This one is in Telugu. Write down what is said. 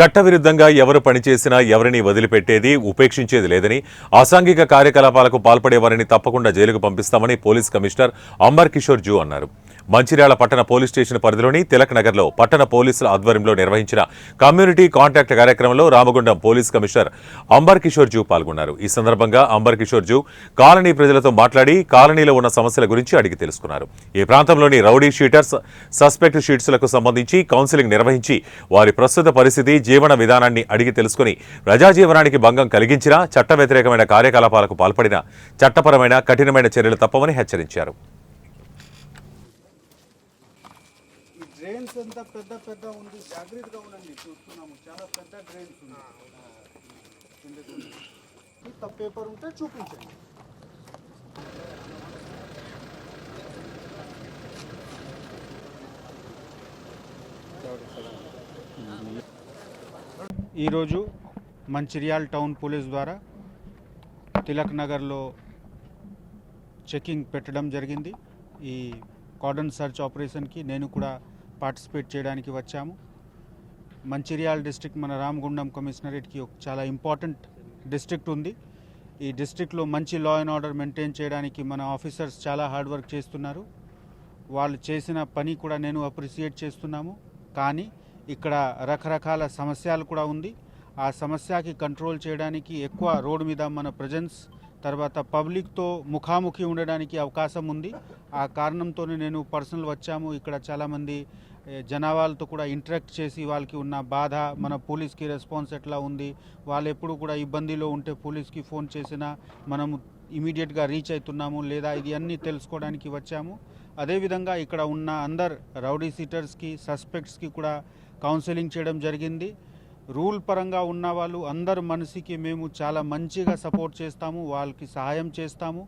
చట్టవిరుద్ధంగా ఎవరు పనిచేసినా ఎవరిని వదిలిపెట్టేది ఉపేక్షించేది లేదని అసాంఘిక కార్యకలాపాలకు పాల్పడేవారిని తప్పకుండా జైలుకు పంపిస్తామని పోలీస్ కమిషనర్ అంబర్ కిషోర్ జూ అన్నారు. మంచిర్యాల పట్టణ పోలీస్ స్టేషన్ పరిధిలోని తిలక్ నగర్లో పట్టణ పోలీసుల ఆధ్వర్యంలో నిర్వహించిన కమ్యూనిటీ కాంటాక్ట్ కార్యక్రమంలో Ramagundam police commissioner Amber Kishore zoo పాల్గొన్నారు. ఈ సందర్భంగా అంబర్ కిషోర్ జూ కాలనీ ప్రజలతో మాట్లాడి కాలనీలో ఉన్న సమస్యల గురించి అడిగి తెలుసుకున్నారు. ఈ ప్రాంతంలోని రౌడీ షీటర్స్ సస్పెక్ట్ షీట్స్లకు సంబంధించి కౌన్సిలింగ్ నిర్వహించి వారి ప్రస్తుత పరిస్థితి జీవన విధానాన్ని అడిగి తెలుసుకుని ప్రజాజీవనానికి భంగం కలిగించినా చట్ట వ్యతిరేకమైన కార్యకలాపాలకు పాల్పడిన చట్టపరమైన కఠినమైన చర్యలు తప్పవని హెచ్చరించారు ఈ డ్రైన్స్ ఎంత పెద్ద పెద్ద ఉంది. జాగ్రత్తగా ఉండండి. చూస్తున్నాము. చాలా పెద్ద డ్రైన్స్ ఉన్నాయి పేపర్ ఉంటే చూపించండి. ఈరోజు మంచిర్యాల్ టౌన్ పోలీస్ ద్వారా తిలక్ నగర్లో చెకింగ్ పెట్టడం జరిగింది. ఈ కార్డన్ సర్చ్ ఆపరేషన్కి నేను కూడా పార్టిసిపేట్ చేయడానికి వచ్చాము. మంచిర్యాల డిస్ట్రిక్ట్ మన రామగుండం కమిషనరేట్కి ఒక చాలా ఇంపార్టెంట్ డిస్ట్రిక్ట్ ఉంది. ఈ డిస్ట్రిక్ట్లో మంచి లా అండ్ ఆర్డర్ మెయింటైన్ చేయడానికి మన ఆఫీసర్స్ చాలా హార్డ్ వర్క్ చేస్తున్నారు. వాళ్ళు చేసిన పని కూడా నేను అప్రిసియేట్ చేస్తున్నాము. కానీ ఇక్కడ రకరకాల సమస్యలు కూడా ఉంది. ఆ సమస్యకి కంట్రోల్ చేయడానికి ఎక్కువ రోడ్ మీద మన ప్రజెన్స్ తర్వాత పబ్లిక్తో ముఖాముఖి ఉండడానికి అవకాశం ఉంది. ఆ కారణంతోనే నేను పర్సనల్ వచ్చాము. ఇక్కడ చాలామంది జనాభాలతో కూడా ఇంటరాక్ట్ చేసి వాళ్ళకి ఉన్న బాధ మన పోలీస్కి రెస్పాన్స్ ఎట్లా ఉంది వాళ్ళు ఎప్పుడు కూడా ఇబ్బందిలో ఉంటే పోలీస్కి ఫోన్ చేసినా మనము ఇమీడియట్గా రీచ్ అవుతున్నాము లేదా ఇది అన్నీ తెలుసుకోవడానికి వచ్చాము. అదేవిధంగా ఇక్కడ ఉన్న అందరు రౌడీ సీటర్స్కి సస్పెక్ట్స్కి కూడా కౌన్సిలింగ్ చేయడం జరిగింది. రూల్ పరంగా ఉన్న వాళ్ళు అందరు మనిషికి మేము చాలా మంచిగా సపోర్ట్ చేస్తాము వాళ్ళకి సహాయం చేస్తాము.